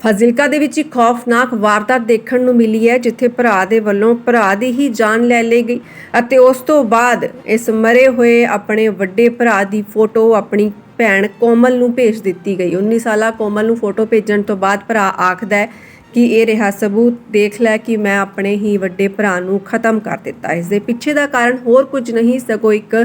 ਫਾਜ਼ਿਲਕਾ ਦੇ ਵਿੱਚ ਇੱਕ ਖੌਫਨਾਕ ਵਾਰਦਾਤ ਦੇਖਣ ਨੂੰ ਮਿਲੀ ਹੈ, ਜਿੱਥੇ ਭਰਾ ਦੇ ਵੱਲੋਂ ਭਰਾ ਦੀ ਹੀ ਜਾਨ ਲੈ ਲਈ ਗਈ ਅਤੇ ਉਸ ਤੋਂ ਬਾਅਦ ਇਸ ਮਰੇ ਹੋਏ ਆਪਣੇ ਵੱਡੇ ਭਰਾ ਦੀ ਫੋਟੋ ਆਪਣੀ ਭੈਣ ਕੋਮਲ ਨੂੰ ਭੇਜ ਦਿੱਤੀ ਗਈ। 19 ਸਾਲਾ ਕੋਮਲ ਨੂੰ ਫੋਟੋ ਭੇਜਣ ਤੋਂ ਬਾਅਦ ਭਰਾ ਆਖਦਾ ਹੈ ਕਿ ਇਹ ਰਿਹਾ ਸਬੂਤ, ਦੇਖ ਲੈ ਕਿ ਮੈਂ ਆਪਣੇ ਹੀ ਵੱਡੇ ਭਰਾ ਨੂੰ ਖਤਮ ਕਰ ਦਿੱਤਾ। ਇਸ ਦੇ ਪਿੱਛੇ ਦਾ ਕਾਰਨ ਹੋਰ ਕੁਝ ਨਹੀਂ, ਸਗੋਂ ਇੱਕ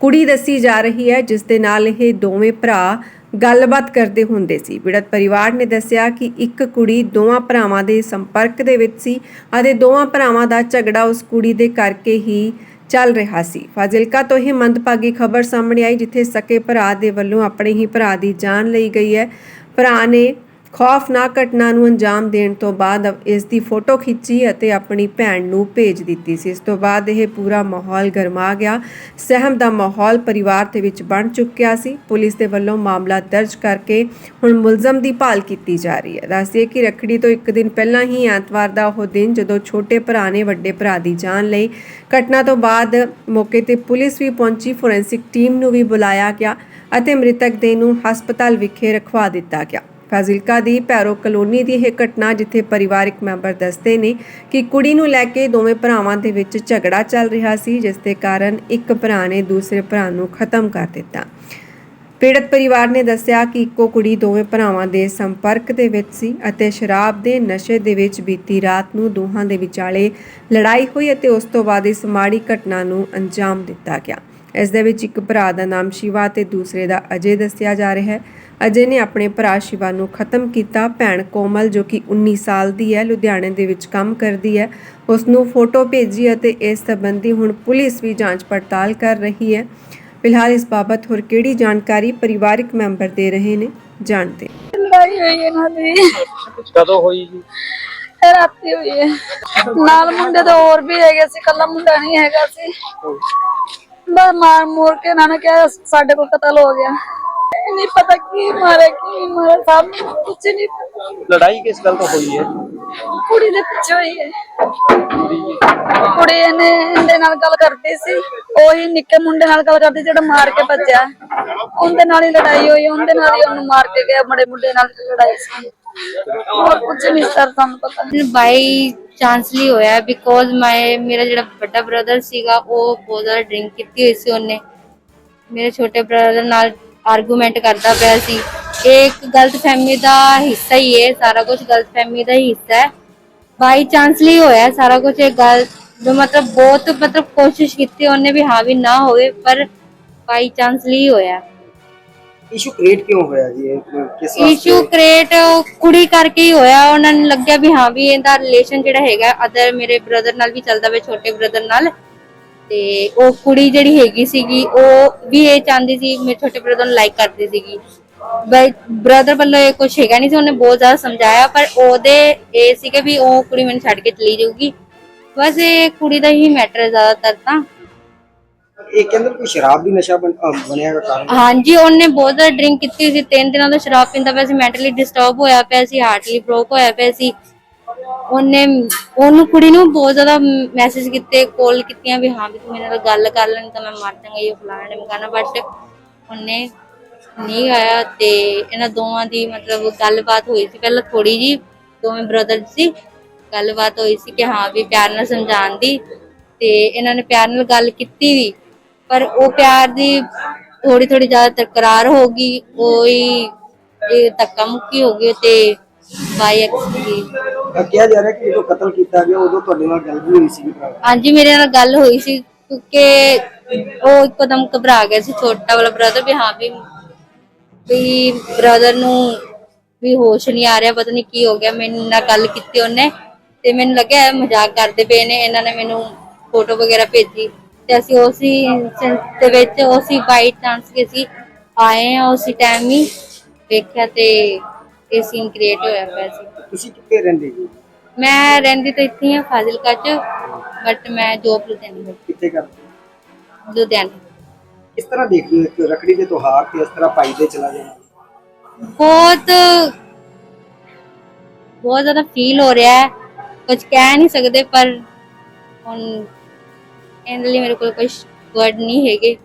ਕੁੜੀ ਦੱਸੀ ਜਾ ਰਹੀ ਹੈ, ਜਿਸ ਦੇ ਨਾਲ ਇਹ ਦੋਵੇਂ ਭਰਾ ਗੱਲਬਾਤ ਕਰਦੇ ਹੁੰਦੇ ਸੀ। ਪੀੜਤ ਪਰਿਵਾਰ ਨੇ ਦੱਸਿਆ ਕਿ ਇੱਕ ਕੁੜੀ ਦੋਵਾਂ ਭਰਾਵਾਂ ਦੇ ਸੰਪਰਕ ਦੇ ਵਿੱਚ ਸੀ ਅਤੇ ਦੋਵਾਂ ਭਰਾਵਾਂ ਦਾ ਝਗੜਾ ਉਸ ਕੁੜੀ ਦੇ ਕਰਕੇ ਹੀ ਚੱਲ ਰਿਹਾ ਸੀ। ਫਾਜ਼ਿਲਕਾ ਤੋਂ ਇਹ ਮੰਦਭਾਗੀ ਖਬਰ ਸਾਹਮਣੇ ਆਈ, ਜਿੱਥੇ ਸਕੇ ਭਰਾ ਦੇ ਵੱਲੋਂ ਆਪਣੇ ਹੀ ਭਰਾ ਦੀ ਜਾਨ ਲਈ ਗਈ ਹੈ। ਭਰਾ ਨੇ ਖੌਫਨਾਕ ਘਟਨਾ ਨੂੰ ਅੰਜਾਮ ਦੇਣ ਤੋਂ ਬਾਅਦ ਇਸ ਦੀ ਫੋਟੋ ਖਿੱਚੀ ਅਤੇ ਆਪਣੀ ਭੈਣ ਨੂੰ ਭੇਜ ਦਿੱਤੀ ਸੀ। ਇਸ ਤੋਂ ਬਾਅਦ ਇਹ ਪੂਰਾ ਮਾਹੌਲ ਗਰਮਾ ਗਿਆ। ਸਹਿਮ ਦਾ ਮਾਹੌਲ ਪਰਿਵਾਰ ਦੇ ਵਿੱਚ ਬਣ ਚੁੱਕਿਆ ਸੀ। ਪੁਲਿਸ ਦੇ ਵੱਲੋਂ ਮਾਮਲਾ ਦਰਜ ਕਰਕੇ ਹੁਣ ਮੁਲਜ਼ਮ ਦੀ ਭਾਲ ਕੀਤੀ ਜਾ ਰਹੀ ਹੈ। ਦੱਸਦੀਏ ਕਿ ਰੱਖੜੀ ਤੋਂ ਇੱਕ ਦਿਨ ਪਹਿਲਾਂ ਹੀ ਐਤਵਾਰ ਦਾ ਉਹ ਦਿਨ ਜਦੋਂ ਛੋਟੇ ਭਰਾ ਨੇ ਵੱਡੇ ਭਰਾ ਦੀ ਜਾਨ ਲਈ ਘਟਨਾ ਤੋਂ ਬਾਅਦ ਮੌਕੇ ਤੇ ਪੁਲਿਸ ਵੀ ਪਹੁੰਚੀ। ਫੋਰੈਂਸਿਕ ਟੀਮ ਨੂੰ ਵੀ ਬੁਲਾਇਆ ਗਿਆ ਅਤੇ ਮ੍ਰਿਤਕ ਦੇ ਨੂੰ ਹਸਪਤਾਲ ਵਿਖੇ ਰਖਵਾ ਦਿੱਤਾ ਗਿਆ। ਫਾਜ਼ਿਲਕਾ ਦੀ ਪੈਰੋ ਕਲੋਨੀ ਦੀ ਇਹ ਘਟਨਾ ਜਿੱਥੇ ਪਰਿਵਾਰਕ ਮੈਂਬਰ ਦੱਸਦੇ ਨੇ ਕਿ ਕੁੜੀ ਨੂੰ ਲੈ ਕੇ ਦੋਵੇਂ ਭਰਾਵਾਂ ਦੇ ਵਿੱਚ ਝਗੜਾ ਚੱਲ ਰਿਹਾ ਸੀ, ਜਿਸ ਦੇ ਕਾਰਨ ਇੱਕ ਭਰਾ ਨੇ ਦੂਸਰੇ ਭਰਾ ਨੂੰ ਖਤਮ ਕਰ ਦਿੱਤਾ। ਪੀੜਤ ਪਰਿਵਾਰ ਨੇ ਦੱਸਿਆ ਕਿ ਇੱਕੋ ਕੁੜੀ ਦੋਵੇਂ ਭਰਾਵਾਂ ਦੇ ਸੰਪਰਕ ਦੇ ਵਿੱਚ ਸੀ ਅਤੇ ਸ਼ਰਾਬ ਦੇ ਨਸ਼ੇ ਦੇ ਵਿੱਚ ਬੀਤੀ ਰਾਤ ਨੂੰ ਦੋਹਾਂ ਦੇ ਵਿਚਾਲੇ ਲੜਾਈ ਹੋਈ ਅਤੇ ਉਸ ਤੋਂ ਬਾਅਦ ਇਸ ਮਾੜੀ ਘਟਨਾ ਨੂੰ ਅੰਜਾਮ ਦਿੱਤਾ ਗਿਆ। ਇਸ ਦੇ ਵਿੱਚ ਇੱਕ ਭਰਾ ਦਾ ਨਾਮ ਸ਼ਿਵਾ ਤੇ ਦੂਸਰੇ ਦਾ ਅਜੇ ਦੱਸਿਆ ਜਾ ਰਿਹਾ ਹੈ। ਅਜੇ ਨੇ ਆਪਣੇ ਭਰਾ ਸ਼ਿਵਾ ਨੂੰ ਖਤਮ ਕੀਤਾ। ਭੈਣ ਕੋਮਲ ਜੋ ਕਿ 19 ਸਾਲ ਦੀ ਹੈ ਲੁਧਿਆਣੇ ਦੇ ਵਿੱਚ ਕੰਮ ਕਰਦੀ ਹੈ ਉਸ ਨੂੰ ਫੋਟੋ ਭੇਜੀ ਅਤੇ ਇਸ ਸੰਬੰਧੀ ਹੁਣ ਪੁਲਿਸ ਵੀ ਜਾਂਚ ਪੜਤਾਲ ਕਰ ਰਹੀ ਹੈ। ਫਿਲਹਾਲ ਇਸ ਬਾਬਤ ਹੋਰ ਕਿਹੜੀ ਜਾਣਕਾਰੀ ਪਰਿਵਾਰਕ ਮੈਂਬਰ ਦੇ ਰਹੇ ਨੇ ਜਾਣਦੇ। ਲੜਾਈ ਹੋਈ ਇਹਨਾਂ ਦੀ। ਕਦੋਂ ਹੋਈ ਜੀ? ਇਹ ਰਾਤੀ ਹੋਈ ਹੈ। ਨਾਲ ਮੁੰਡੇ ਤਾਂ ਹੋਰ ਵੀ ਹੈਗੇ ਸੀ ਕੱਲਾ ਮੁੰਡਾ ਨਹੀਂ ਹੈਗਾ ਸੀ। ਬਸ ਮਾਰ ਮੋਰ ਕੇ ਇਹਨਾਂ ਨੇ ਕਿਹਾ ਸਾਡੇ ਕੋਲ ਕਤਲ ਹੋ ਗਿਆ। ਨਹੀਂ ਪਤਾ ਕੀ ਮਾਰੇ ਕੀ ਮਾਰੇ ਸਭ ਕੁਝ ਨਹੀਂ ਪਤਾ। ਲੜਾਈ ਕਿਸ ਗੱਲ ਤੋਂ ਹੋਈ ਹੈ? ਕੁੜੀ ਦੇ ਪਿੱਛੇ ਹੋਈ ਹੈ। ਕੁੜੀ ਇਹਨੇ ਇਹਦੇ ਨਾਲ ਗੱਲ ਕਰਦੀ ਸੀ ਉਹੀ ਨਿੱਕੇ ਮੁੰਡੇ ਨਾਲ ਗੱਲ ਕਰਦੀ ਜਿਹੜਾ ਮਾਰ ਕੇ ਭੱਜਿਆ। ਉਹਦੇ ਨਾਲ ਹੀ ਲੜਾਈ ਹੋਈ ਉਹਦੇ ਨਾਲ ਹੀ ਉਹਨੂੰ ਮਾਰ ਕੇ ਗਿਆ ਬੜੇ ਮੁੰਡੇ ਨਾਲ ਲੜਾਈ ਸੀ। ਹੋਰ ਕੁਝ ਨਹੀਂ ਸਰ ਤੁਹਾਨੂੰ ਪਤਾ। ਬਾਈ ਚਾਂਸਲੀ ਹੋਇਆ ਬਿਕੋਜ਼ ਮੈਂ ਮੇਰਾ ਜਿਹੜਾ ਵੱਡਾ ਬ੍ਰਦਰ ਸੀਗਾ ਉਹ ਬਹੁਤ ਜ਼ਿਆਦਾ ਡਰਿੰਕ ਕੀਤੀ ਹੋਈ ਸੀ ਉਹਨੇ। ਮੇਰੇ ਛੋਟੇ ਬ੍ਰਦਰ ਨਾਲ ਆਰਗੂਮੈਂਟ ਕਰਦਾ ਪਿਆ ਸੀ। ਇਹ ਇੱਕ ਗਲਤ ਫਹਿਮੀ ਦਾ ਹਿੱਸਾ ਹੀ ਹੈ ਸਾਰਾ ਕੁਝ ਗਲਤ ਫਹਿਮੀ ਦਾ ਹੀ ਹਿੱਸਾ ਹੈ। ਬਾਈ ਚਾਂਸਲੀ ਹੋਇਆ ਸਾਰਾ ਕੁਝ ਇਹ ਗੱਲ ਜੋ ਮਤਲਬ ਬਹੁਤ ਮਤਲਬ ਕੋਸ਼ਿਸ਼ ਕੀਤੀ ਉਹਨੇ ਵੀ ਹਾਂ ਵੀ ਨਾ ਹੋਵੇ ਪਰ ਬਾਈ ਚਾਂਸਲੀ ਹੋਇਆ। ਇਸ਼ੂ ਕ੍ਰੀਏਟ ਕਿਉਂ ਹੋਇਆ ਜੀ? ਇਹ ਕਿਸ ਇਸ਼ੂ ਕ੍ਰੀਏਟ ਕੁੜੀ ਕਰਕੇ ਹੀ ਹੋਇਆ ਉਹਨਾਂ ਨੂੰ ਲੱਗਿਆ ਵੀ ਹਾਂ ਵੀ ਇਹਦਾ ਰਿਲੇਸ਼ਨ ਜਿਹੜਾ ਹੈਗਾ ਅਦਰ ਮੇਰੇ ਬ੍ਰਦਰ ਨਾਲ ਵੀ ਚੱਲਦਾ ਵੇ ਛੋਟੇ ਬ੍ਰਦਰ ਨਾਲ। ਤੇ ਉਹ ਕੁੜੀ ਜਿਹੜੀ ਹੈਗੀ ਸੀਗੀ ਉਹ ਵੀ ਇਹ ਚਾਹੁੰਦੀ ਸੀ ਮੇਰੇ ਛੋਟੇ ਬ੍ਰਦਰ ਨੂੰ ਲਾਈਕ ਕਰਦੀ ਸੀਗੀ। ਬਈ ਬ੍ਰਦਰ ਵੱਲੋਂ ਇਹ ਕੁਝ ਹੈਗਾ ਨਹੀਂ ਸੀ ਉਹਨੇ ਬਹੁਤ ਜ਼ਿਆਦਾ ਸਮਝਾਇਆ ਪਰ ਉਹਦੇ ਇਹ ਸੀਗਾ ਵੀ ਉਹ ਕੁੜੀ ਮੈਨੂੰ ਛੱਡ ਕੇ ਚਲੀ ਜਾਊਗੀ। ਬਸ ਇਹ ਕੁੜੀ ਦਾ ਹੀ ਮੈਟਰ ਹੈ ਜ਼ਿਆਦਾਤਰ ਤਾਂ। ਇਹ ਕਹਿੰਦੇ ਕੋਈ ਸ਼ਰਾਬ ਵੀ ਨਸ਼ਾ ਬਣ- ਅਹ ਬਣਿਆ ਦਾ ਕਾਰਨ? ਹਾਂਜੀ ਉਹਨੇ ਬਹੁਤ ਜ਼ਿਆਦਾ ਡਰਿੰਕ ਕੀਤੀ ਸੀ ਤਿੰਨ ਦਿਨਾਂ ਤੋਂ ਸ਼ਰਾਬ ਪੀਂਦਾ ਪਿਆ ਸੀ ਮੈਂਟਲੀ ਡਿਸਟਰਬ ਹੋਇਆ ਪਿਆ ਸੀ ਹਾਰਟਲੀ ਬ੍ਰੋਕ ਹੋਇਆ ਪਿਆ ਸੀ। ਉਹਨੇ, ਉਹਨੂੰ ਕੁੜੀ ਨੂੰ ਬਹੁਤ ਜ਼ਿਆਦਾ ਮੈਸੇਜ ਕੀਤੇ ਕਾਲ ਕੀਤੀਆਂ ਵੀ ਹਾਂ ਵੀ ਤੂੰ ਮੇਰੇ ਨਾਲ ਗੱਲ ਕਰ ਲੈਣੀ ਤਾਂ ਮੈਂ ਮਰ ਜਾਵਾਂਗਾ ਇਹ ਫਲਾਣਾ ਟਮਕਾਣਾ ਬਟ ਉਹਨੇ ਨਹੀਂ ਆਇਆ ਤੇ ਇਹਨਾਂ ਦੋਵਾਂ ਦੀ ਮਤਲਬ ਗੱਲਬਾਤ ਹੋਈ ਸੀ। ਪਹਿਲਾਂ ਥੋੜੀ ਜੀ ਦੋਵੇਂ ਬ੍ਰਦਰ ਸੀ, ਗੱਲਬਾਤ ਹੋਈ ਸੀ ਕਿ ਹਾਂ ਵੀ ਪਿਆਰ ਨਾਲ ਸਮਝਾਉਣ ਦੀ ਤੇ ਇਹਨਾਂ ਨੇ ਪਿਆਰ ਨਾਲ ਗੱਲ ਕੀਤੀ ਵੀ, ਪਰ ਉਹ ਪਿਆਰ ਦੀ ਥੋੜੀ ਥੋੜੀ ਜ਼ਿਆਦਾ ਤਕਰਾਰ ਹੋ ਗਈ, ਉਹੀ ਇਹ ਧੱਕਾ ਮੁੱਕੀ ਹੋ ਗਈ ਤੇ ਬਾਈ ਐਕਸੀ ਅਹ ਕਿਹਾ ਜਾ ਰਿਹਾ ਕਿ ਜਦੋਂ ਕਤਲ ਕੀਤਾ ਗਿਆ ਉਦੋਂ ਤੁਹਾਡੇ ਨਾਲ ਗੱਲ ਵੀ ਹੋਈ ਸੀ ਹਾਂਜੀ ਮੇਰੇ ਨਾਲ ਗੱਲ ਹੋਈ ਸੀ ਕਿਉਂਕਿ ਉਹ ਇੱਕਦਮ ਘਬਰਾ ਗਿਆ ਸੀ ਛੋਟਾ ਵਾਲਾ ਬ੍ਰਦਰ ਵੀ ਹਾਂ ਵੀ ਵੀ ਬ੍ਰਦਰ ਨੂੰ ਵੀ ਹੋਸ਼ ਨਹੀਂ ਆ ਰਿਹਾ ਪਤਾ ਨਹੀਂ ਕੀ ਹੋ ਗਿਆ ਮੈਨੂੰ ਨਾਲ ਗੱਲ ਕੀਤੀ ਉਹਨੇ ਤੇ ਮੈਨੂੰ ਲੱਗਿਆ ਇਹ ਮਜ਼ਾਕ ਕਰਦੇ ਪਏ ਨੇ ਇਹਨਾਂ ਨੇ ਮੈਨੂੰ ਫੋਟੋ ਵਗੈਰਾ ਭੇਜੀ ਤੇ ਅਸੀਂ ਉਸੇ instance ਦੇ ਵਿੱਚ ਉਸੇ ਬਾਈ ਚਾਂਸ ਕੇ ਸੀ ਆਏ ਆ ਉਸੇ ਟਾਈਮ ਹੀ ਵੇਖਿਆ ਤੇ ਇਹ ਸੀਨ ਕ੍ਰੀਏਟ ਹੋਇਆ ਪਿਆ ਸੀ। ਤੁਸੀਂ ਕਿੱਥੇ ਰਹਿੰਦੇ ਜੀ? ਮੈਂ ਰਹਿੰਦੀ ਤਾਂ ਇੱਥੇ ਹੀ ਹਾਂ ਫਾਜ਼ਿਲਕਾ ਚ ਬਟ ਮੈਂ ਜੋਬ ਲੁਧਿਆਣੇ ਵਿੱਚ ਕਿੱਥੇ ਕਰਦੇ? ਲੁਧਿਆਣੇ। ਕਿਸ ਤਰ੍ਹਾਂ ਦੇਖਦੇ ਹੋ ਇੱਕ ਰੱਖੜੀ ਦੇ ਤਿਉਹਾਰ ਤੇ ਇਸ ਤਰ੍ਹਾਂ ਭਾਈ ਦੇ ਚਲਾ ਜਾਣਾ ਬਹੁਤ ਬਹੁਤ ਜ਼ਿਆਦਾ ਫੀਲ ਹੋ ਰਿਹਾ ਹੈ। ਕੁਝ ਕਹਿ ਨਹੀਂ ਸਕਦੇ ਪਰ ਹੁਣ ਇਹਦੇ ਲਈ ਮੇਰੇ ਕੋਲ ਕੋਈ ਵਰਡ ਨਹੀਂ ਹੈਗੇ।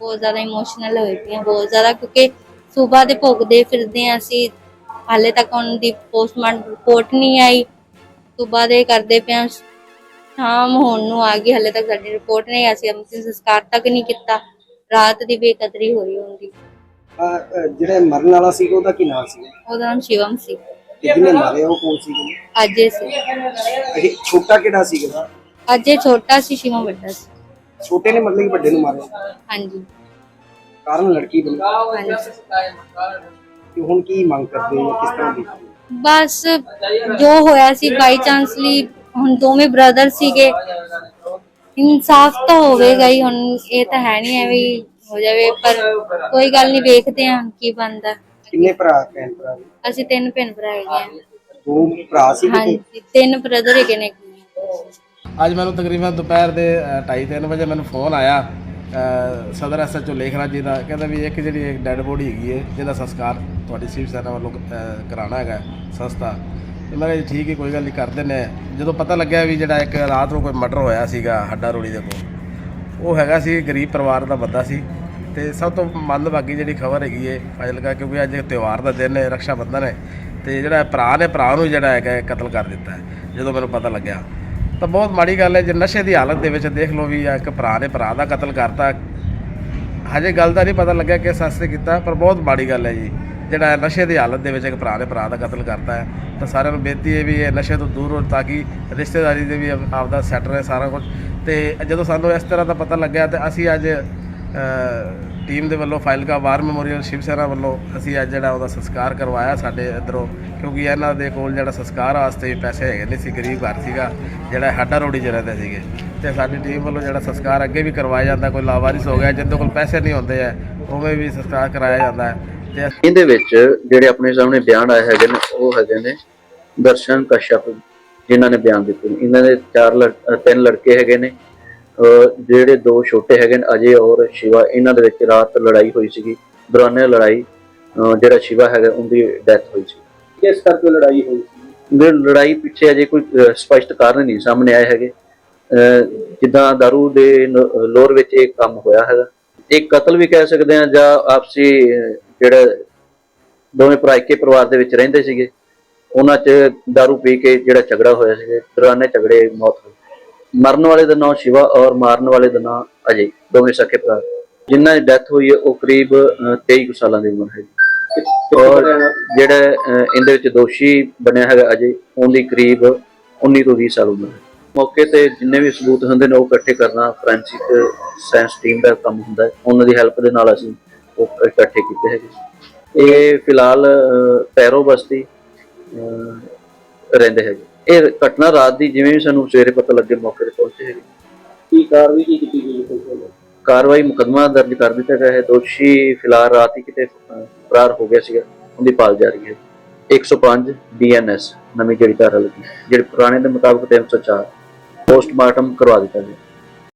ਬਹੁਤ ਜ਼ਿਆਦਾ ਇਮੋਸ਼ਨਲ ਹੋਏ ਹਾਂ ਬਹੁਤ ਜ਼ਿਆਦਾ ਕਿਉਂਕਿ ਸਵੇਰ ਦੇ ਭੁਗਦੇ ਫਿਰਦੇ ਹਾਂ ਅਸੀਂ। ਹਾਲੇ ਤੱਕ ਉਹਨਾਂ ਦੀ ਪੋਸਟਮਾਰਟਮ ਰਿਪੋਰਟ ਨਹੀਂ ਆਈ। ਬਾਅਦ ਇਹ ਕਰਦੇ ਪਿਆ ਸ਼ਾਮ ਹੋਣ ਨੂੰ ਆ ਗਈ ਹਾਲੇ ਤੱਕ ਸਾਡੀ ਰਿਪੋਰਟ ਨਹੀਂ ਆਈ ਅਸੀਂ ਅੰਤਿਮ ਸੰਸਕਾਰ ਤੱਕ ਨਹੀਂ ਕੀਤਾ। ਰਾਤ ਦੀ ਬੇਕਦਰੀ ਹੋਈ ਹੁੰਦੀ। ਜਿਹੜਾ ਮਰਨ ਵਾਲਾ ਸੀ ਉਹਦਾ ਕੀ ਨਾਮ ਸੀ ਉਹਦਾ ਨਾਮ ਸ਼ਿਵਮ ਸੀ। ਜਿਹਨੇ ਮਾਰਿਆ ਉਹ ਕੌਣ ਸੀ ਅਜੇ ਸੀ। ਇਹ ਛੋਟਾ ਕਿਹੜਾ ਸੀਗਾ? ਅਜੇ ਛੋਟਾ ਸੀ ਸ਼ਿਵਮ ਵੱਡਾ ਸੀ। ਛੋਟੇ ਨੇ ਮਤਲਬ ਕਿ ਵੱਡੇ ਨੂੰ ਮਾਰਿਆ? ਹਾਂਜੀ। ਕਾਰਨ ਲੜਕੀ ਬਣੀ ਹਾਂਜੀ। ਤੇ ਹੁਣ ਕੀ ਮੰਗ ਕਰਦੇ ਹੋ ਕਿਸ ਤਰ੍ਹਾਂ ਦੀ ਬਸ ਜੋ ਹੋਇਆ ਸੀ ਬਾਈ ਚਾਂਸਲੀ ਹੁਣ ਦੋਵੇਂ ਬ੍ਰਦਰ ਸੀਗੇ। ਇਨਸਾਫ ਤਾਂ ਹੋਵੇਗਾ ਹੀ ਹੁਣ ਇਹ ਤਾਂ ਹੈ ਨਹੀਂ ਐਵੇਂ ਹੀ ਹੋ ਜਾਵੇ ਪਰ ਕੋਈ ਗੱਲ ਨਹੀਂ ਵੇਖਦੇ ਹਾਂ ਕੀ ਬਣਦਾ। ਕਿੰਨੇ ਭਰਾ ਭੈਣ ਭਰਾ? ਨੇ? ਅਸੀਂ ਤਿੰਨ ਭੈਣ ਭਰਾ ਹੈਗੇ ਹਾਂ। ਦੋ ਭਰਾ ਸੀ ਤੇ ਹਾਂਜੀ ਤਿੰਨ ਬ੍ਰਦਰ ਹੈਗੇ ਨੇ। ਅੱਜ ਮੈਨੂੰ ਤਕਰੀਬਨ ਦੁਪਹਿਰ ਦੇ 2:30 ਵਜੇ ਮੈਨੂੰ ਫੋਨ ਆਇਆ ਅ, ਸਦਰ ਐਸਐਚਓ ਲੇਖਰਾਜ ਜੀ ਦਾ ਕਹਿੰਦਾ ਵੀ ਇੱਕ ਜਿਹੜੀ ਇੱਕ ਡੈੱਡ ਬੋਡੀ ਹੈਗੀ ਹੈ ਜਿਹਦਾ ਸੰਸਕਾਰ ਤੁਹਾਡੀ ਸਿਵ ਸੈਨਾ ਵੱਲੋਂ ਅ, ਕਰਾਉਣਾ ਹੈਗਾ ਸੰਸਥਾ। ਤੇ ਮੈਂ ਕਿਹਾ ਜੀ ਠੀਕ ਹੈ ਕੋਈ ਗੱਲ ਨਹੀਂ ਕਰ ਦਿੰਦੇ ਜਦੋਂ ਪਤਾ ਲੱਗਿਆ ਵੀ ਜਿਹੜਾ ਇੱਕ ਰਾਤ ਨੂੰ ਕੋਈ ਮਰਡਰ ਹੋਇਆ ਸੀਗਾ ਹੱਡਾ ਰੋੜੀ ਦੇ ਕੋਲ ਉਹ ਹੈਗਾ ਸੀ ਗਰੀਬ ਪਰਿਵਾਰ ਦਾ ਬੰਦਾ ਸੀ। ਤੇ ਸਭ ਤੋਂ ਮੰਦਭਾਗੀ ਜਿਹੜੀ ਖਬਰ ਹੈਗੀ ਹੈ ਫਾਜ਼ਿਲਕਾ ਕਿਉਂਕਿ ਅੱਜ ਤਿਉਹਾਰ ਦਾ ਦਿਨ ਹੈ ਰਕਸ਼ਾ ਬੰਧਨ ਹੈ। ਤੇ ਜਿਹੜਾ ਭਰਾ ਨੇ ਭਰਾ ਨੂੰ ਜਿਹੜਾ ਹੈਗਾ ਕਤਲ ਕਰ ਦਿੱਤਾ ਜਦੋਂ ਮੈਨੂੰ ਪਤਾ ਲੱਗਿਆ। ਤਾਂ ਬਹੁਤ ਮਾੜੀ ਗੱਲ ਹੈ ਜੇ ਨਸ਼ੇ ਦੀ ਹਾਲਤ ਦੇ ਵਿੱਚ ਦੇਖ ਲਓ ਵੀ ਆ ਇੱਕ ਭਰਾ ਨੇ ਭਰਾ ਦਾ ਕਤਲ ਕਰਤਾ। ਹਜੇ ਗੱਲ ਦਾ ਨਹੀਂ ਪਤਾ ਲੱਗਿਆ ਕਿ ਸੱਸ ਵਾਸਤੇ ਕੀਤਾ ਪਰ ਬਹੁਤ ਮਾੜੀ ਗੱਲ ਹੈ ਜੀ। ਜਿਹੜਾ ਨਸ਼ੇ ਦੀ ਹਾਲਤ ਦੇ ਵਿੱਚ ਇੱਕ ਭਰਾ ਨੇ ਭਰਾ ਦਾ ਕਤਲ ਕਰਤਾ ਹੈ, ਤਾਂ ਸਾਰਿਆਂ ਨੂੰ ਬੇਨਤੀ ਹੈ ਵੀ ਇਹ ਨਸ਼ੇ ਤੋਂ ਦੂਰ ਹੋ ਤਾਂ ਕਿ ਰਿਸ਼ਤੇਦਾਰੀ ਦੇ ਵੀ ਆਪਦਾ ਸੈਟ ਰਹੇ ਸਾਰਾ ਕੁਝ ਤੇ ਜਦੋਂ ਸਾਨੂੰ ਇਸ ਤਰ੍ਹਾਂ ਦਾ ਪਤਾ ਲੱਗਿਆ ਤੇ ਅਸੀਂ ਅੱਜ ਟੀਮ ਦੇ ਵੱਲੋਂ ਫਾਈਲਕਾ ਵਾਰ ਮੈਮੋਰੀਅਲ ਸ਼ਿਵ ਸੈਨਾ ਵੱਲੋਂ ਅਸੀਂ ਅੱਜ ਜਿਹੜਾ ਉਹਦਾ ਸੰਸਕਾਰ ਕਰਵਾਇਆ ਸਾਡੇ ਇੱਧਰੋਂ, ਕਿਉਂਕਿ ਇਹਨਾਂ ਦੇ ਕੋਲ ਜਿਹੜਾ ਸੰਸਕਾਰ ਵਾਸਤੇ ਪੈਸੇ ਹੈਗੇ ਨਹੀਂ ਸੀ ਗਰੀਬ ਘਰ ਸੀਗਾ, ਜਿਹੜਾ ਹੱਡਾ ਰੋੜੀ 'ਚ ਰਹਿੰਦੇ ਸੀਗੇ। ਤੇ ਸਾਡੀ ਟੀਮ ਵੱਲੋਂ ਜਿਹੜਾ ਸੰਸਕਾਰ ਅੱਗੇ ਵੀ ਕਰਵਾਇਆ ਜਾਂਦਾ, ਕੋਈ ਲਾਵਾਰਿਸ ਹੋ ਗਿਆ, ਜਿੰਦੇ ਕੋਲ ਪੈਸੇ ਨਹੀਂ ਹੁੰਦੇ ਆ ਉਵੇਂ ਵੀ ਸੰਸਕਾਰ ਕਰਾਇਆ ਜਾਂਦਾ ਹੈ ਤੇ ਇਹਦੇ ਵਿੱਚ ਜਿਹੜੇ ਆਪਣੇ ਸਾਹਮਣੇ ਬਿਆਨ ਆਏ ਹੈਗੇ ਨੇ ਉਹ ਹੈਗੇ ਨੇ ਦਰਸ਼ਨ ਕਸ਼ਪ ਜਿਨ੍ਹਾਂ ਨੇ ਬਿਆਨ ਦਿੱਤੇ ਇਹਨਾਂ ਦੇ ਚਾਰ ਤਿੰਨ ਲੜਕੇ ਹੈਗੇ ਨੇ। ਜਿਹੜੇ ਦੋ ਛੋਟੇ ਹੈਗੇ ਨੇ ਅਜੇ ਔਰ ਸ਼ਿਵਾ ਇਹਨਾਂ ਦੇ ਵਿੱਚ ਰਾਤ ਲੜਾਈ ਹੋਈ ਸੀਗੀ। ਦੌਰਾਨੇ ਲੜਾਈ ਜਿਹੜਾ ਸ਼ਿਵਾ ਹੈਗਾ ਉਹਦੀ ਡੈਥ ਹੋਈ ਸੀ। ਕਿਸ ਕਰਕੇ ਲੜਾਈ ਹੋਈ ਸੀ? ਜੇ ਲੜਾਈ ਪਿੱਛੇ ਅਜੇ ਕੋਈ ਸਪਸ਼ਟ ਕਾਰਨ ਨਹੀਂ ਸਾਹਮਣੇ ਆਏ ਹੈਗੇ। ਜਿੱਦਾਂ दारू ਦੇ ਲੋਰ ਵਿੱਚ ਇਹ ਕੰਮ ਹੋਇਆ ਹੈਗਾ। ਇੱਕ ਕਤਲ ਵੀ ਕਹਿ ਸਕਦੇ ਆ ਜਾਂ ਆਪਸੀ ਜਿਹੜਾ ਦੋਵੇਂ ਭਰਾ ਇੱਕੇ ਪਰਿਵਾਰ ਦੇ ਵਿੱਚ ਰਹਿੰਦੇ ਸੀਗੇ ਉਹਨਾਂ 'ਚ दारू ਪੀ ਕੇ ਜਿਹੜਾ ਝਗੜਾ ਹੋਇਆ ਸੀਗਾ ਦੌਰਾਨੇ ਝਗੜੇ ਮੌਤ ਹੋਈ। ਮਰਨ ਵਾਲੇ ਦਾ ਨਾਮ ਸ਼ਿਵਾ ਔਰ ਮਾਰਨ ਵਾਲੇ ਦਾ ਨਾਮ ਅਜੇ ਦੋਵੇਂ ਸਕੇ ਭਰਾ। ਜਿਨ੍ਹਾਂ ਦੀ ਡੈਥ ਹੋਈ ਹੈ ਉਹ ਕਰੀਬ ਅਹ, 23 ਕੁ ਸਾਲਾਂ ਦੀ ਉਮਰ ਹੈ ਔਰ ਜਿਹੜਾ ਇਹਦੇ ਵਿੱਚ ਦੋਸ਼ੀ ਬਣਿਆ ਹੈਗਾ ਅਜੇ ਉਹਦੀ ਕਰੀਬ 19 ਤੋਂ 20 ਸਾਲ ਉਮਰ ਹੈ। ਮੌਕੇ ਤੇ ਜਿੰਨੇ ਵੀ ਸਬੂਤ ਹੁੰਦੇ ਨੇ ਉਹ ਇਕੱਠੇ ਕਰਨਾ ਫੋਰੈਂਸਿਕ ਸਾਇੰਸ ਟੀਮ ਦਾ ਕੰਮ ਹੁੰਦਾ ਹੈ। ਉਹਨਾਂ ਦੀ ਹੈਲਪ ਦੇ ਨਾਲ ਅਸੀਂ ਉਹ ਇਕੱਠੇ ਕੀਤੇ ਹੈਗੇ। ਇਹ ਫਿਲਹਾਲ ਪੈਰੋ ਬਸਤੀ ਰਹਿੰਦੇ ਹੈਗੇ। ਇਹ ਘਟਨਾ ਰਾਤ ਦੀ ਜਿਵੇਂ ਵੀ ਸਾਨੂੰ ਸਵੇਰੇ ਪਤਾ ਲੱਗੇ ਮੌਕੇ ਤੇ ਪਹੁੰਚੇ ਹੈਗੇ। ਕੀ ਕਾਰਵਾਈ ਕੀ ਕੀਤੀ ਗਈ ਕਾਰਵਾਈ ਮੁਕੱਦਮਾ ਦਰਜ ਕਰ ਦਿੱਤਾ ਗਿਆ ਹੈ। ਦੋਸ਼ੀ ਫਿਲਹਾਲ ਰਾਤ ਹੀ ਕਿਤੇ ਫਰਾਰ ਹੋ ਗਿਆ ਸੀਗਾ। ਉਹਦੀ ਭਾਲ ਜਾਰੀ ਹੈ। 105 ਬੀਐਨਐਸ ਨਵੀਂ ਜਿਹੜੀ ਧਾਰਾ ਲੱਗੀ। ਜਿਹੜੇ ਪੁਰਾਣੇ ਦੇ ਮੁਤਾਬਕ 304 ਪੋਸਟਮਾਰਟਮ ਕਰਵਾ ਦਿੱਤਾ ਗਿਆ।